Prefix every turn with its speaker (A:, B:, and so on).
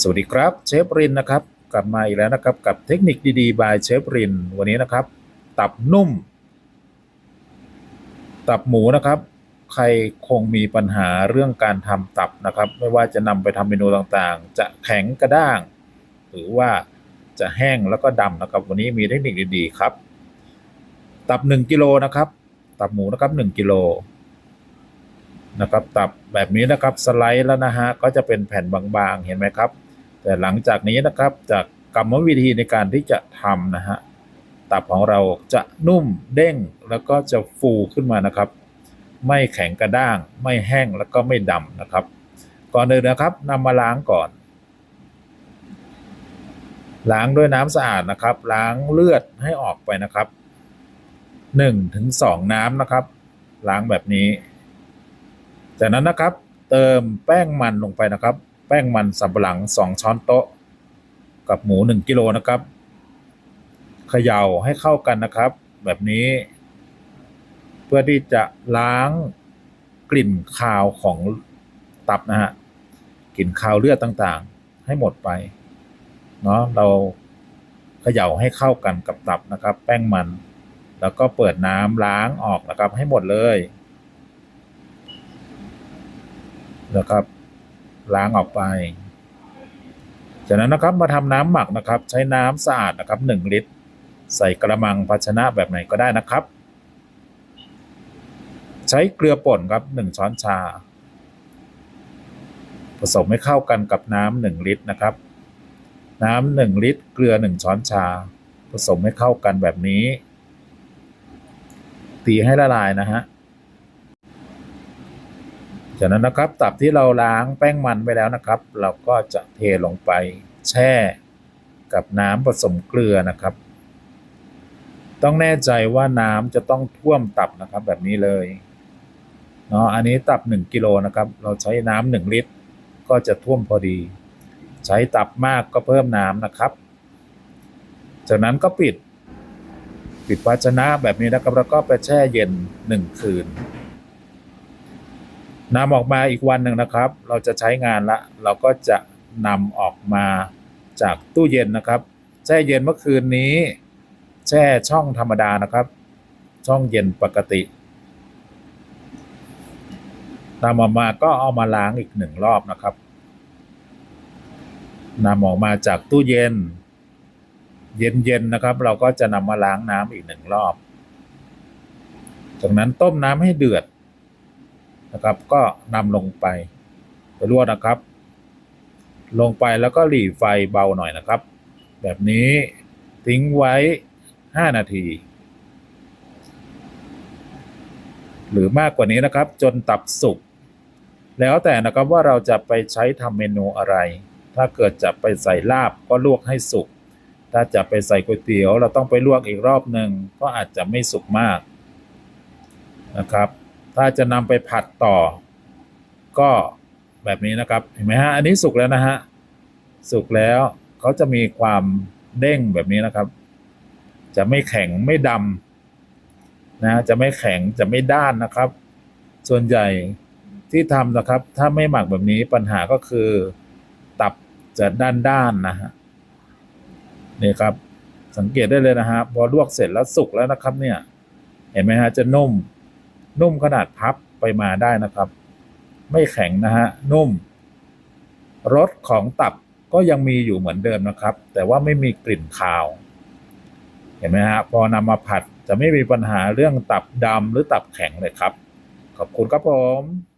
A: สวัสดีครับเชฟรินนะครับ กลับมาอีกแล้วนะครับ กับเทคนิคดีๆ บายเชฟริน วันนี้นะครับ ตับนุ่ม ตับหมูนะครับ ใครคงมีปัญหาเรื่องการทำตับนะครับ ไม่ว่าจะนำไปทำเมนูต่างๆ จะแข็งกระด้าง หรือว่าจะแห้งแล้วก็ดำนะครับ วันนี้มีเทคนิคดีๆครับ ตับ1กิโลนะครับ ตับหมูนะครับ1กิโลนะครับตับแบบนี้นะครับสไลด์แล้วนะฮะก็จะเป็นแผ่นบางๆ เห็นไหมครับ แต่หลังจากนี้นะครับจากกรรมวิธีในการที่จะทำนะฮะตับของเราจะนุ่มเด้งแล้วก็จะฟูขึ้นมานะครับ ไม่แข็งกระด้าง ไม่แห้งแล้วก็ไม่ดำนะครับ ก่อนอื่นนะครับนำมาล้างก่อน ล้างด้วยน้ำสะอาดนะครับ ล้างเลือดให้ออกไปนะครับ1ถึง2น้ำนะครับ ล้างแบบนี้ จากนั้นนะครับ เติมแป้งมันลงไปนะครับ แป้งมันสำปะหลัง 2 ช้อนโต๊ะ กับหมู 1 กิโลนะครับเขย่าให้เข้ากันนะครับ แบบนี้ เพื่อที่จะล้างกลิ่นคาวของตับนะฮะกลิ่นคาวเลือดต่างๆ ให้หมดไปเนาะเราเขย่าให้เข้ากันกับตับนะครับ แป้งมัน แล้วก็เปิดน้ำล้างออกนะครับ ให้หมดเลยนะครับ ล้างออกไป จากนั้นนะครับมาทำน้ำหมักนะครับ ใช้น้ำสะอาดนะครับ 1 ลิตร ใส่กระมังภาชนะแบบไหนก็ได้นะครับ ใช้เกลือป่นครับ 1 ช้อนชา ผสมให้เข้ากันกับน้ำ1ลิตรนะครับ น้ำ1ลิตร เกลือ 1 ช้อนชา ผสมให้เข้ากันแบบนี้ ตีให้ละลายนะฮะ จากนั้นนะครับตับที่เราล้างแป้งมันไปแล้วนะครับ เราก็จะเทลงไปแช่กับน้ำผสมเกลือนะครับ ต้องแน่ใจว่าน้ำจะต้องท่วมตับนะครับแบบนี้เลยเนาะอันนี้ตับ 1กิโลนะครับ เราใช้น้ำ1ลิตร ก็จะท่วมพอดี ใช้ตับมากก็เพิ่มน้ำนะครับ จากนั้นก็ปิด ปิดภาชนะแบบนี้นะครับ แล้วก็ไปแช่เย็น 1 คืน นำออกมาอีกวันหนึ่งนะครับ เราจะใช้งานละ เราก็จะนำออกมาจากตู้เย็นนะครับ แช่เย็นเมื่อคืนนี้ แช่ช่องธรรมดานะครับ ช่องเย็นปกตินำออกมาก็เอามาล้างอีกหนึ่งรอบนะครับนำออกมาจากตู้เย็น เย็นๆนะครับ เราก็จะนำมาล้างน้ำอีกหนึ่งรอบ จากนั้นต้มน้ำให้เดือด นะครับ ก็นำลงไปไปลวกนะครับ ลงไปแล้วก็หลีไฟเบาหน่อยนะครับ แบบนี้ทิ้งไว้ 5 นาที หรือมากกว่านี้นะครับ จนตับสุกแล้วแต่นะครับว่าเราจะไปใช้ทำเมนูอะไร ถ้าเกิดจะไปใส่ลาบก็ลวกให้สุก ถ้าจะไปใส่ก๋วยเตี๋ยว เราต้องไปลวกอีกรอบหนึ่งก็อาจจะไม่สุกมากนะครับ ถ้าจะนำไปผัดต่อ ก็แบบนี้นะครับ เห็นไหมฮะ อันนี้สุกแล้วนะฮะ สุกแล้วเขาจะมีความเด้งแบบนี้นะครับ จะไม่แข็งไม่ดำนะ จะไม่แข็งจะไม่ด้านนะครับ ส่วนใหญ่ที่ทำนะครับ ถ้าไม่หมักแบบนี้ปัญหาก็คือ ตับจะด้านด้านนะฮะนี่ครับ สังเกตได้เลยนะฮะพอลวกเสร็จแล้วสุกแล้วนะครับ เนี่ย เห็นไหมฮะจะนุ่ม นุ่มขนาดพับไปมาได้นะครับ ไม่แข็งนะฮะ นุ่ม รสของตับก็ยังมีอยู่เหมือนเดิมนะครับ แต่ว่าไม่มีกลิ่นคาว เห็นไหมฮะ พอนำมาผัดจะไม่มีปัญหาเรื่องตับดำหรือตับแข็งเลยครับ ขอบคุณครับผม